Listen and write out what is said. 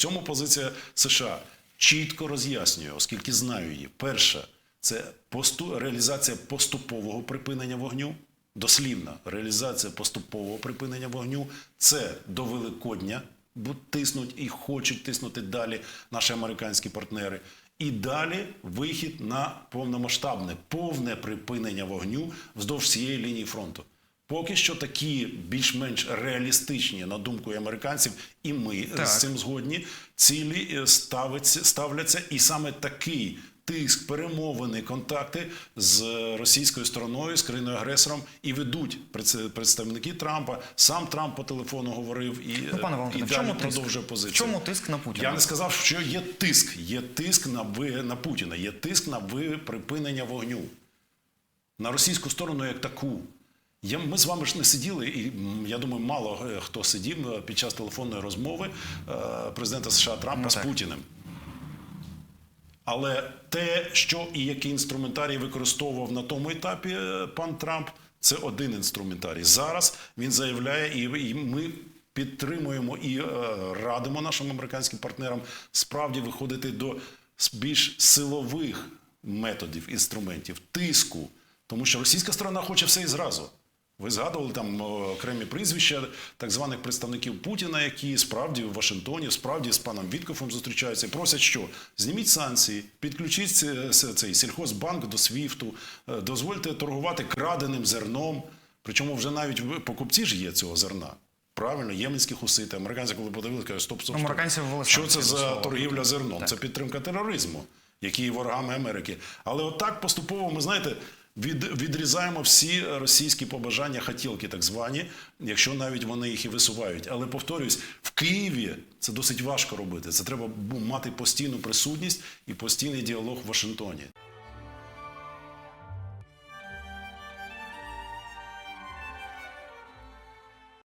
цьому позиція США чітко роз'яснює, оскільки знаю її. Перше, це посту, реалізація поступового припинення вогню. Дослівна реалізація поступового припинення вогню це до Великодня тиснуть і хочуть тиснути далі наші американські партнери. І далі вихід на повномасштабне, повне припинення вогню вздовж всієї лінії фронту. Поки що такі більш-менш реалістичні, на думку американців, і ми Так. з цим згодні, цілі е, ставиться, ставляться, і саме такий тиск, перемовини, контакти з російською стороною, з країною агресором і ведуть представники Трампа. Сам Трамп по телефону говорив і, Ну, пане е, Валентине, і в далі чому тиск? продовжує позицію. В чому тиск на Путіна? Я не сказав, що є тиск. Є тиск на ви на Путіна, є тиск на ви припинення вогню на російську сторону як таку. Я, ми з вами ж не сиділи, і я думаю, мало е, хто сидів е, під час телефонної розмови е, президента США Трампа Ну, з. Путіним. Але те, що і який інструментарій використовував на тому етапі пан Трамп, це один інструментарій. Зараз він заявляє, і, ми підтримуємо і радимо нашим американським партнерам справді виходити до більш силових методів, інструментів, тиску. Тому що російська сторона хоче все і зразу. Ви згадували там окремі прізвища так званих представників Путіна, які справді в Вашингтоні, справді з паном Віткофом зустрічаються і просять, що зніміть санкції, підключіть це- це- цей сільхозбанк до СВІФТу, е, дозвольте торгувати краденим зерном. Причому вже навіть покупці ж є цього зерна. Правильно, єменські хусити, американці, коли подивилися, кажуть, стоп, стоп, стоп. Що це за торгівля зерном? Так. Це підтримка тероризму, який є ворогами Америки. Але отак поступово ми знаєте. Від, відрізаємо всі російські побажання, хотілки, так звані, якщо навіть вони їх і висувають. Але повторюсь, в Києві це досить важко робити. Це треба мати постійну присутність і постійний діалог в Вашингтоні.